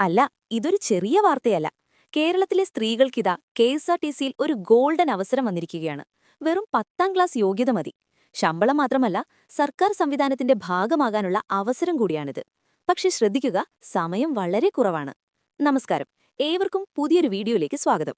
അല്ല ഇതൊരു ചെറിയ വാർത്തയല്ല. കേരളത്തിലെ സ്ത്രീകൾക്കിതാ കെ എസ് ആർ ടി സിയിൽ ഒരു ഗോൾഡൻ അവസരം വന്നിരിക്കുകയാണ്. വെറും പത്താം ക്ലാസ് യോഗ്യത മതി. ശമ്പളം മാത്രമല്ല സർക്കാർ സംവിധാനത്തിന്റെ ഭാഗമാകാനുള്ള അവസരം കൂടിയാണിത്. പക്ഷെ ശ്രദ്ധിക്കുക സമയം വളരെ കുറവാണ്. നമസ്കാരം. ഏവർക്കും പുതിയൊരു വീഡിയോയിലേക്ക് സ്വാഗതം.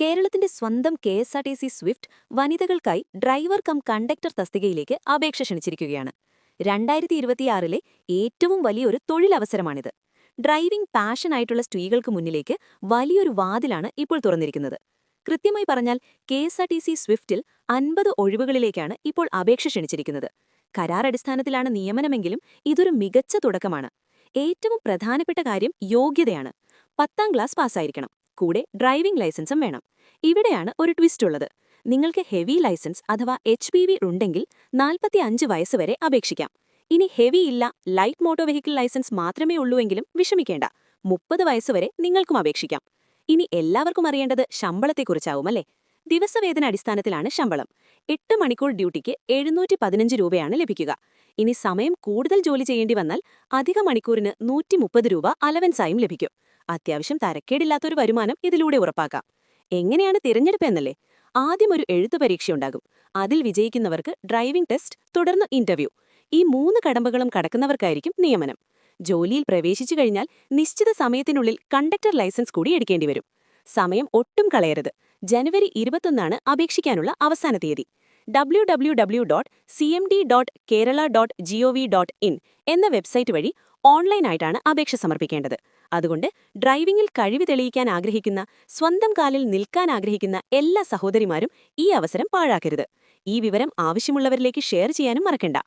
കേരളത്തിന്റെ സ്വന്തം K S R T C swift വനിതകൾക്കായി driver cum conductor തസ്തികയിലേക്ക് അപേക്ഷ ക്ഷണിച്ചിരിക്കുകയാണ്. രണ്ടായിരത്തി ഇരുപത്തിയാറിലെ ഏറ്റവും വലിയൊരു തൊഴിലവസരമാണിത്. ഡ്രൈവിംഗ് പാഷനായിട്ടുള്ള സ്ത്രീകൾക്ക് മുന്നിലേക്ക് വലിയൊരു വാതിലാണ് ഇപ്പോൾ തുറന്നിരിക്കുന്നത്. കൃത്യമായി പറഞ്ഞാൽ K S R T C സ്വിഫ്റ്റിൽ അൻപത് ഒഴിവുകളിലേക്കാണ് ഇപ്പോൾ അപേക്ഷ ക്ഷണിച്ചിരിക്കുന്നത്. കരാർ അടിസ്ഥാനത്തിലാണ് നിയമനമെങ്കിലും ഇതൊരു മികച്ച തുടക്കമാണ്. ഏറ്റവും പ്രധാനപ്പെട്ട കാര്യം യോഗ്യതയാണ്. പത്താം ക്ലാസ് പാസ്സായിരിക്കണം. കൂടെ ഡ്രൈവിംഗ് ലൈസൻസും വേണം. ഇവിടെയാണ് ഒരു ട്വിസ്റ്റ് ഉള്ളത്. നിങ്ങൾക്ക് ഹെവി ലൈസൻസ് അഥവാ എച്ച് ഉണ്ടെങ്കിൽ നാൽപ്പത്തി വയസ്സ് വരെ അപേക്ഷിക്കാം. ഇനി ഹെവി ഇല്ല ലൈറ്റ് മോട്ടോർ വെഹിക്കിൾ ലൈസൻസ് മാത്രമേ ഉള്ളൂവെങ്കിലും വിഷമിക്കേണ്ട. മുപ്പത് വയസ്സുവരെ നിങ്ങൾക്കും അപേക്ഷിക്കാം. ഇനി എല്ലാവർക്കും അറിയേണ്ടത് ശമ്പളത്തെക്കുറിച്ചാവും അല്ലേ? ദിവസവേതന അടിസ്ഥാനത്തിലാണ് ശമ്പളം. എട്ട് മണിക്കൂർ ഡ്യൂട്ടിക്ക് എഴുന്നൂറ്റി പതിനഞ്ച് രൂപയാണ് ലഭിക്കുക. ഇനി സമയം കൂടുതൽ ജോലി ചെയ്യേണ്ടി വന്നാൽ അധിക മണിക്കൂറിന് നൂറ്റി മുപ്പത് രൂപ അലവൻസായും ലഭിക്കും. അത്യാവശ്യം തരക്കേടില്ലാത്തൊരു വരുമാനം ഇതിലൂടെ ഉറപ്പാക്കാം. എങ്ങനെയാണ് തിരഞ്ഞെടുപ്പ് എന്നല്ലേ? ആദ്യം ഒരു എഴുത്തു പരീക്ഷയുണ്ടാകും അതിൽ വിജയിക്കുന്നവർക്ക് ഡ്രൈവിംഗ് ടെസ്റ്റ് തുടർന്ന് ഇന്റർവ്യൂ. ഈ മൂന്ന് കടമ്പകളും കടക്കുന്നവർക്കായിരിക്കും നിയമനം. ജോലിയിൽ പ്രവേശിച്ചു കഴിഞ്ഞാൽ നിശ്ചിത സമയത്തിനുള്ളിൽ കണ്ടക്ടർ ലൈസൻസ് കൂടി എടുക്കേണ്ടി വരും. സമയം ഒട്ടും കളയരുത്. ജനുവരി ഇരുപത്തൊന്നാണ് അപേക്ഷിക്കാനുള്ള അവസാന തീയതി. W W W dot C M D dot Kerala dot G O V dot in എന്ന വെബ്സൈറ്റ് വഴി ഓൺലൈനായിട്ടാണ് അപേക്ഷ സമർപ്പിക്കേണ്ടത്. അതുകൊണ്ട് ഡ്രൈവിംഗിൽ കഴിവ് തെളിയിക്കാൻ ആഗ്രഹിക്കുന്ന സ്വന്തം കാലിൽ നിൽക്കാൻ ആഗ്രഹിക്കുന്ന എല്ലാ സഹോദരിമാരും ഈ അവസരം പാഴാക്കരുത്. ഈ വിവരം ആവശ്യമുള്ളവരിലേക്ക് ഷെയർ ചെയ്യാനും മറക്കണ്ട.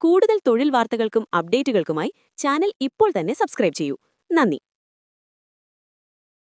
കൂടുതൽ തൊഴിൽ വാർത്തകൾക്കും അപ്ഡേറ്റുകൾക്കുമായി ചാനൽ ഇപ്പോൾ തന്നെ സബ്സ്ക്രൈബ് ചെയ്യൂ. നന്ദി.